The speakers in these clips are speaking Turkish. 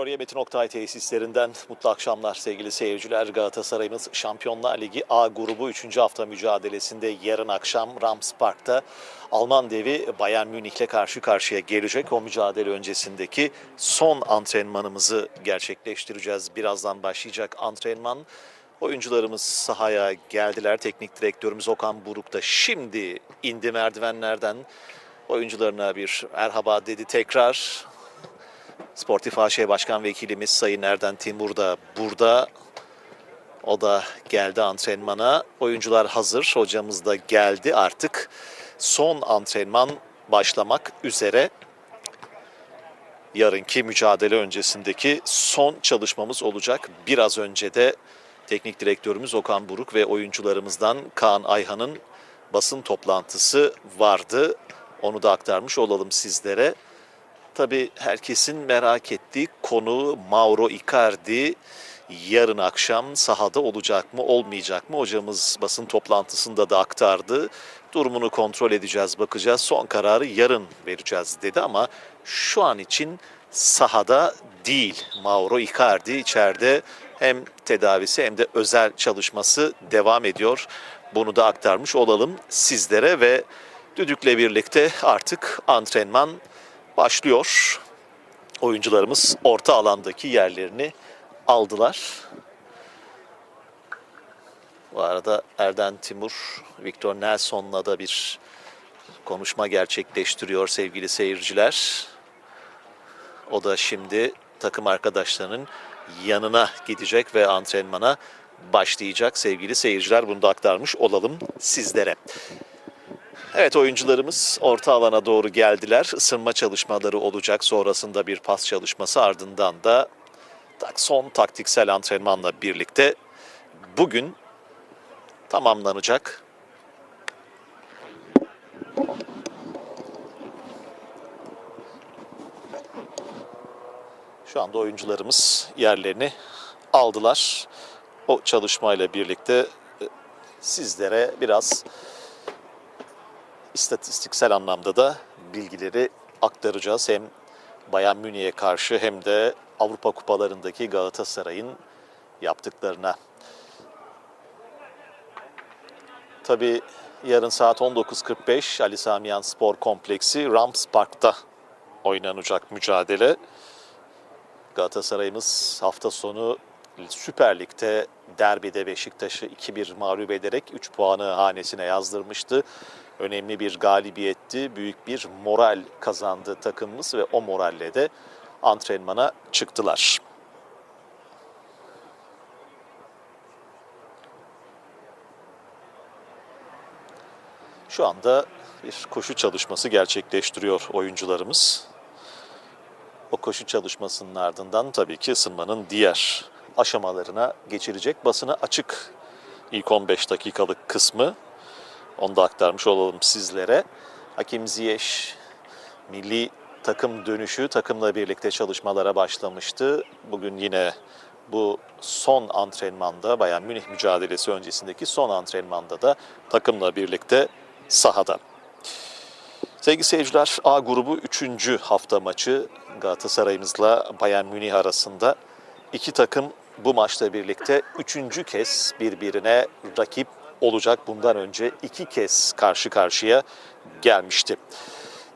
Florya Metin Oktay tesislerinden mutlu akşamlar sevgili seyirciler. Galatasaray'ımız Şampiyonlar Ligi A grubu 3. hafta mücadelesinde yarın akşam Rams Park'ta Alman devi Bayern Münih'le karşı karşıya gelecek. O mücadele öncesindeki son antrenmanımızı gerçekleştireceğiz. Birazdan başlayacak antrenman. Oyuncularımız sahaya geldiler. Teknik direktörümüz Okan Buruk da şimdi indi merdivenlerden. Oyuncularına bir merhaba dedi tekrar. Sportif AŞ Başkan Vekilimiz Sayın Erden Timur da burada. O da geldi antrenmana. Oyuncular hazır. Hocamız da geldi artık. Son antrenman başlamak üzere. Yarınki mücadele öncesindeki son çalışmamız olacak. Biraz önce de teknik direktörümüz Okan Buruk ve oyuncularımızdan Kaan Ayhan'ın basın toplantısı vardı. Onu da aktarmış olalım sizlere. Tabii herkesin merak ettiği konu Mauro Icardi yarın akşam sahada olacak mı olmayacak mı? Hocamız basın toplantısında da aktardı. Durumunu kontrol edeceğiz, bakacağız. Son kararı yarın vereceğiz dedi ama şu an için sahada değil. Mauro Icardi içeride hem tedavisi hem de özel çalışması devam ediyor. Bunu da aktarmış olalım sizlere ve düdükle birlikte artık antrenman başlıyor. Oyuncularımız orta alandaki yerlerini aldılar. Bu arada Erden Timur, Victor Nelson'la da bir konuşma gerçekleştiriyor sevgili seyirciler. O da şimdi takım arkadaşlarının yanına gidecek ve antrenmana başlayacak sevgili seyirciler. Bunu da aktarmış olalım sizlere. Evet oyuncularımız orta alana doğru geldiler. Isınma çalışmaları olacak. Sonrasında bir pas çalışması ardından da son taktiksel antrenmanla birlikte bugün tamamlanacak. Şu anda oyuncularımız yerlerini aldılar. O çalışmayla birlikte e, sizlere biraz istatistiksel anlamda da bilgileri aktaracağız. Hem Bayern Münih'e karşı hem de Avrupa kupalarındaki Galatasaray'ın yaptıklarına. Tabii yarın saat 19.45 Ali Samiyan Spor Kompleksi Rams Park'ta oynanacak mücadele. Galatasaray'ımız hafta sonu Süper Lig'de derbide Beşiktaş'ı 2-1 mağlup ederek 3 puanı hanesine yazdırmıştı. Önemli bir galibiyetti. Büyük bir moral kazandı takımımız ve o moralle de antrenmana çıktılar. Şu anda bir koşu çalışması gerçekleştiriyor oyuncularımız. O koşu çalışmasının ardından tabii ki ısınmanın diğer aşamalarına geçirecek. Basına açık ilk 15 dakikalık kısmı. Onu da aktarmış olalım sizlere. Hakim Ziyech milli takım dönüşü takımla birlikte çalışmalara başlamıştı. Bugün yine bu son antrenmanda Bayern Münih mücadelesi öncesindeki son antrenmanda da takımla birlikte sahada. Sevgili seyirciler A grubu 3. hafta maçı Galatasaray'ımızla Bayern Münih arasında. iki takım bu maçla birlikte üçüncü kez birbirine rakip olacak. Bundan önce iki kez karşı karşıya gelmişti.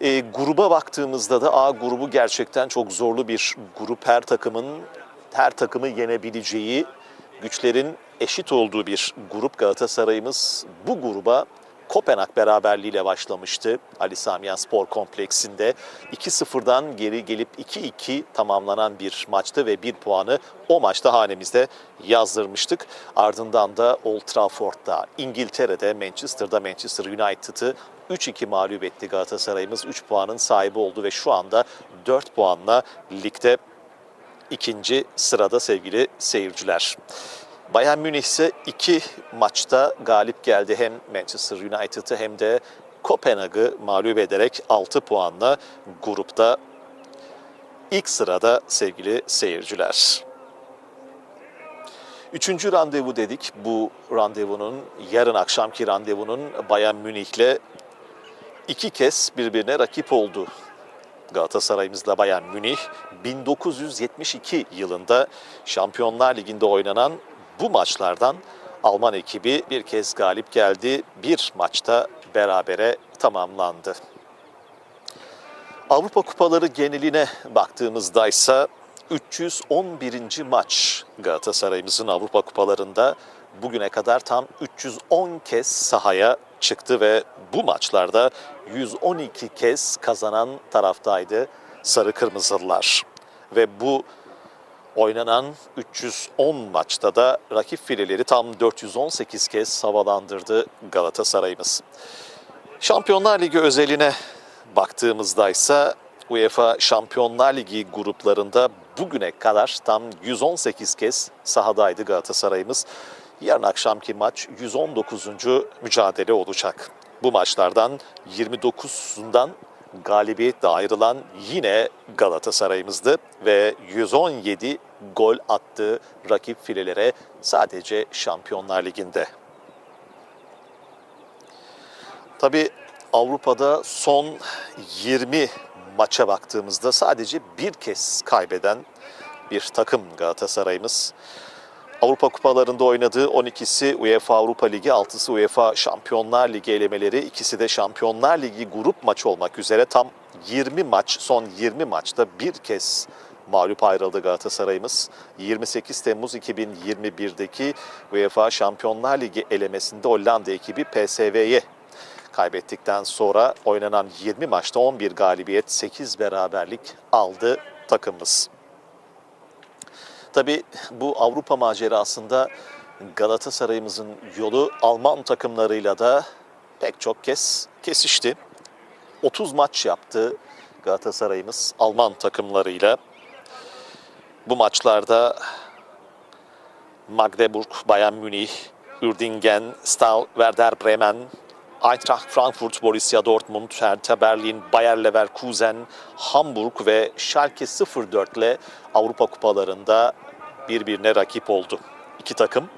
E, gruba baktığımızda da A grubu gerçekten çok zorlu bir grup. Her takımın her takımı yenebileceği, güçlerin eşit olduğu bir grup Galatasaray'ımız bu gruba Kopenhag beraberliğiyle başlamıştı Ali Samiyan Spor Kompleksinde. 2-0'dan geri gelip 2-2 tamamlanan bir maçtı ve bir puanı o maçta hanemizde yazdırmıştık. Ardından da Old Trafford'da, İngiltere'de, Manchester'da Manchester United'ı 3-2 mağlup etti Galatasaray'ımız. 3 puanın sahibi oldu ve şu anda 4 puanla ligde ikinci sırada sevgili seyirciler. Bayern Münih ise iki maçta galip geldi. Hem Manchester United'ı hem de Kopenhag'ı mağlup ederek 6 puanla grupta ilk sırada sevgili seyirciler. Üçüncü randevu dedik. Bu randevunun, yarın akşamki randevunun Bayern Münih'le iki kez birbirine rakip oldu. Galatasaray'ımızla Bayern Münih 1972 yılında Şampiyonlar Ligi'nde oynanan bu maçlardan Alman ekibi bir kez galip geldi. Bir maçta berabere tamamlandı. Avrupa Kupaları geneline baktığımızda ise 311. maç Galatasaray'ımızın Avrupa Kupalarında bugüne kadar tam 310 kez sahaya çıktı ve bu maçlarda 112 kez kazanan taraftaydı Sarı Kırmızılılar. Ve bu oynanan 310 maçta da rakip fileleri tam 418 kez havalandırdı Galatasaray'ımız. Şampiyonlar Ligi özeline baktığımızda ise UEFA Şampiyonlar Ligi gruplarında bugüne kadar tam 118 kez sahadaydı Galatasaray'ımız. Yarın akşamki maç 119. mücadele olacak. Bu maçlardan 29'undan galibiyetle ayrılan yine Galatasaray'ımızdı ve 117 gol attı rakip filelere sadece Şampiyonlar Ligi'nde. Tabii Avrupa'da son 20 maça baktığımızda sadece bir kez kaybeden bir takım Galatasaray'ımız. Avrupa kupalarında oynadığı 12'si UEFA Avrupa Ligi, 6'sı UEFA Şampiyonlar Ligi elemeleri, ikisi de Şampiyonlar Ligi grup maçı olmak üzere tam 20 maç, son 20 maçta bir kez mağlup ayrıldı Galatasaray'ımız. 28 Temmuz 2021'deki UEFA Şampiyonlar Ligi elemesinde Hollanda ekibi PSV'ye kaybettikten sonra oynanan 20 maçta 11 galibiyet, 8 beraberlik aldı takımımız. Tabii bu Avrupa macerasında Galatasaray'ımızın yolu Alman takımlarıyla da pek çok kez kesişti. 30 maç yaptı Galatasaray'ımız Alman takımlarıyla. Bu maçlarda Magdeburg, Bayern Münih, Uerdingen, Stahl, Werder Bremen, Eintracht Frankfurt, Borussia Dortmund, Hertha Berlin, Bayer Leverkusen, Hamburg ve Schalke 04 ile Avrupa Kupalarında birbirine rakip oldu. İki takım.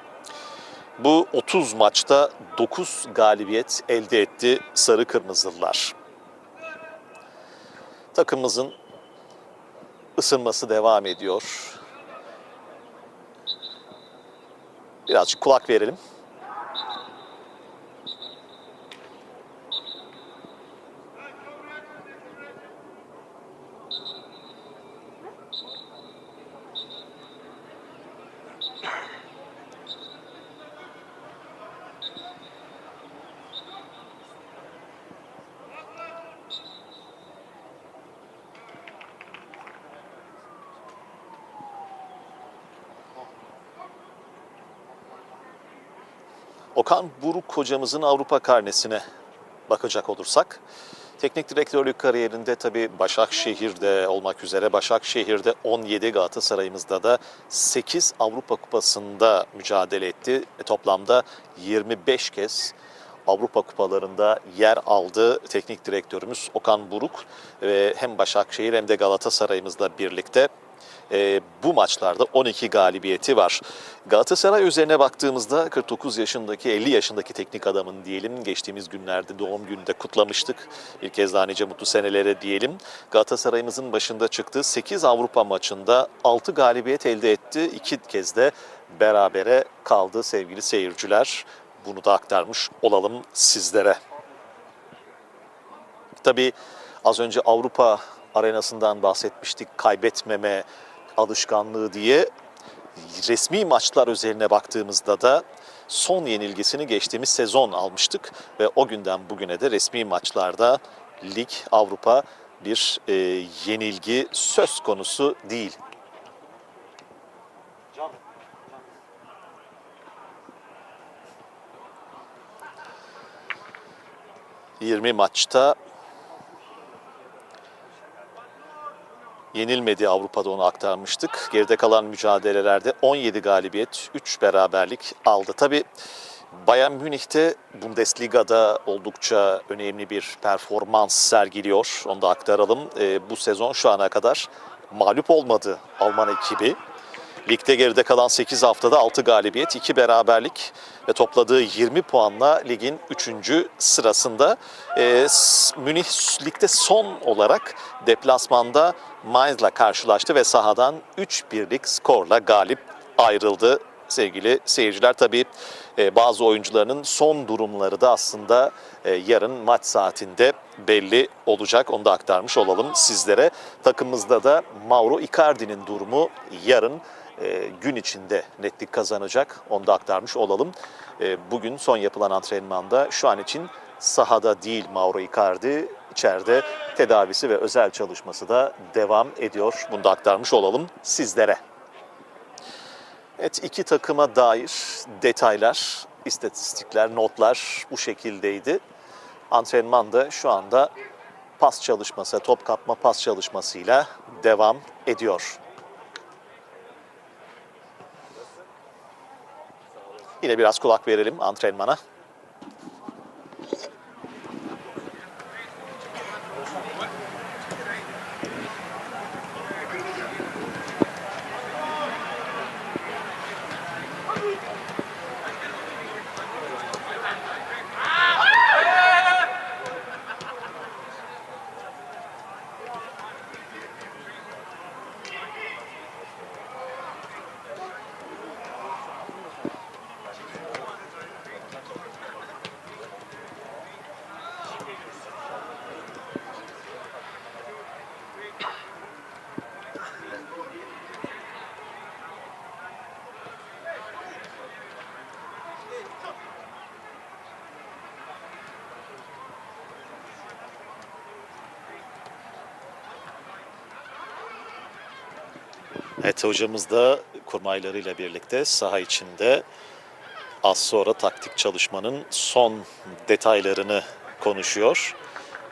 Bu 30 maçta 9 galibiyet elde etti Sarı Kırmızılılar. Takımımızın ısınması devam ediyor. Birazcık kulak verelim. Okan Buruk hocamızın Avrupa karnesine bakacak olursak, teknik direktörlük kariyerinde tabii Başakşehir'de olmak üzere Başakşehir'de 17 Galatasaray'ımızda da 8 Avrupa Kupası'nda mücadele etti. E, toplamda 25 kez Avrupa Kupalarında yer aldı teknik direktörümüz Okan Buruk ve hem Başakşehir hem de Galatasaray'ımızla birlikte e, bu maçlarda 12 galibiyeti var. Galatasaray üzerine baktığımızda 49 yaşındaki 50 yaşındaki teknik adamın diyelim geçtiğimiz günlerde doğum gününde kutlamıştık. Bir kez daha nice mutlu senelere diyelim. Galatasaray'ımızın başında çıktığı 8 Avrupa maçında 6 galibiyet elde etti. 2 kez de berabere kaldı sevgili seyirciler. Bunu da aktarmış olalım sizlere. Tabii az önce Avrupa arenasından bahsetmiştik. Kaybetmeme alışkanlığı diye resmi maçlar özeline baktığımızda da son yenilgisini geçtiğimiz sezon almıştık ve o günden bugüne de resmi maçlarda lig Avrupa bir e, yenilgi söz konusu değil. 20 maçta yenilmedi Avrupa'da onu aktarmıştık. Geride kalan mücadelelerde 17 galibiyet, 3 beraberlik aldı. Tabi Bayern Münih'te Bundesliga'da oldukça önemli bir performans sergiliyor. Onu da aktaralım. E, bu sezon şu ana kadar mağlup olmadı Alman ekibi. Ligde geride kalan 8 haftada 6 galibiyet, 2 beraberlik ve topladığı 20 puanla ligin 3. sırasında. S- Münih ligde son olarak deplasmanda Mainz'la karşılaştı ve sahadan 3-1'lik skorla galip ayrıldı sevgili seyirciler. Tabii e, bazı oyuncularının son durumları da aslında e, yarın maç saatinde belli olacak. Onu da aktarmış olalım sizlere. Takımımızda da Mauro Icardi'nin durumu yarın e, gün içinde netlik kazanacak. Onu da aktarmış olalım. E, bugün son yapılan antrenmanda şu an için sahada değil Mauro Icardi. içeride tedavisi ve özel çalışması da devam ediyor. Bunu da aktarmış olalım sizlere. Evet iki takıma dair detaylar, istatistikler, notlar bu şekildeydi. Antrenmanda şu anda pas çalışması, top kapma pas çalışmasıyla devam ediyor. Yine biraz kulak verelim antrenmana. Evet hocamız da kurmaylarıyla birlikte saha içinde az sonra taktik çalışmanın son detaylarını konuşuyor.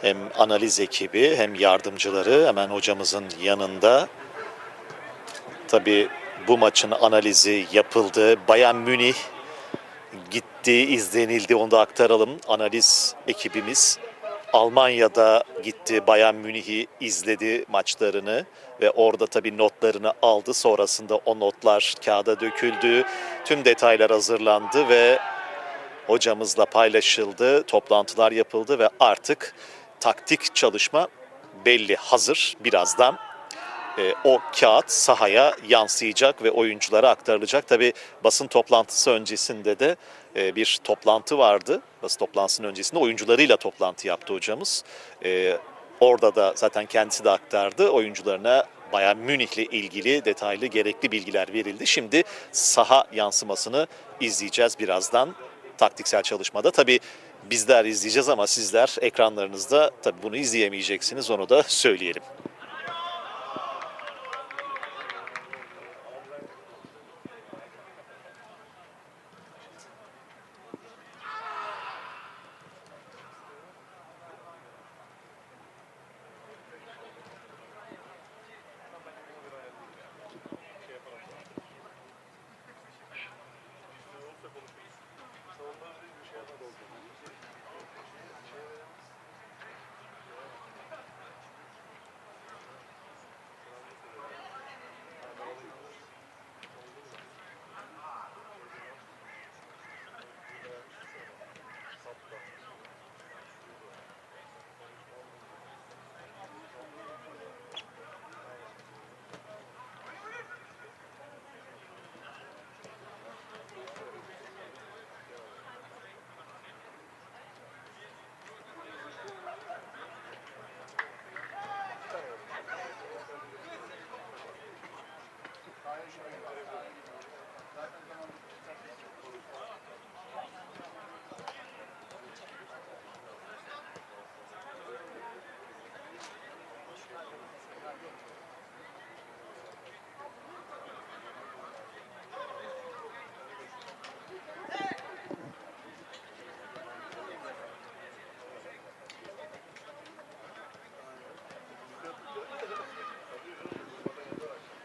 Hem analiz ekibi hem yardımcıları hemen hocamızın yanında. Tabii bu maçın analizi yapıldı. Bayern Münih gitti, izlenildi. Onu da aktaralım. Analiz ekibimiz Almanya'da gitti. Bayern Münih'i izledi maçlarını ve orada tabii notlarını aldı. Sonrasında o notlar kağıda döküldü. Tüm detaylar hazırlandı ve hocamızla paylaşıldı. Toplantılar yapıldı ve artık taktik çalışma belli, hazır. Birazdan e, o kağıt sahaya yansıyacak ve oyunculara aktarılacak. Tabi basın toplantısı öncesinde de e, bir toplantı vardı. Basın toplantısının öncesinde oyuncularıyla toplantı yaptı hocamız. E, orada da zaten kendisi de aktardı. Oyuncularına Bayern Münih'le ilgili detaylı gerekli bilgiler verildi. Şimdi saha yansımasını izleyeceğiz birazdan taktiksel çalışmada. Tabi bizler izleyeceğiz ama sizler ekranlarınızda tabi bunu izleyemeyeceksiniz onu da söyleyelim.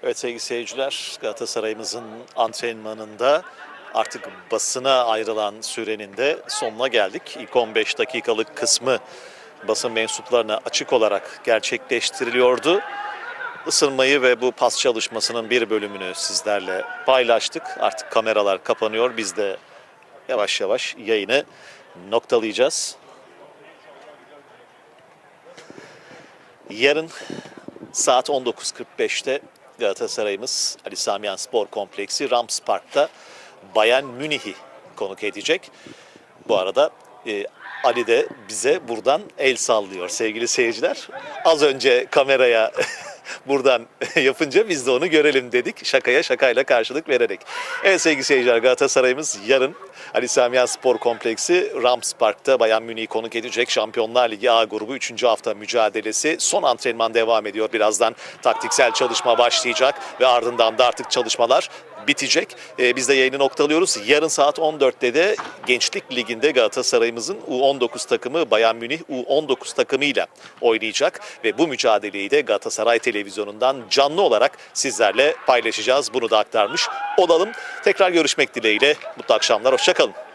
Evet sevgili seyirciler Galatasaray'ımızın antrenmanında artık basına ayrılan sürenin de sonuna geldik. İlk 15 dakikalık kısmı basın mensuplarına açık olarak gerçekleştiriliyordu. ısınmayı ve bu pas çalışmasının bir bölümünü sizlerle paylaştık. Artık kameralar kapanıyor. Biz de yavaş yavaş yayını noktalayacağız. Yarın saat 19.45'te Galatasaray'ımız Ali Samiyan Spor Kompleksi Rams Park'ta Bayern Münih'i konuk edecek. Bu arada e, Ali de bize buradan el sallıyor sevgili seyirciler. Az önce kameraya buradan yapınca biz de onu görelim dedik. Şakaya şakayla karşılık vererek. Evet sevgili seyirciler Galatasaray'ımız yarın Ali Samiyan Spor Kompleksi Rams Park'ta Bayern Münih'i konuk edecek. Şampiyonlar Ligi A grubu 3. hafta mücadelesi. Son antrenman devam ediyor. Birazdan taktiksel çalışma başlayacak ve ardından da artık çalışmalar bitecek. Ee, biz de yayını noktalıyoruz. Yarın saat 14'te de Gençlik Ligi'nde Galatasaray'ımızın U19 takımı Bayern Münih U19 takımıyla oynayacak ve bu mücadeleyi de Galatasaray televizyonundan canlı olarak sizlerle paylaşacağız. Bunu da aktarmış olalım. Tekrar görüşmek dileğiyle. Mutlu akşamlar. Hoşçakalın.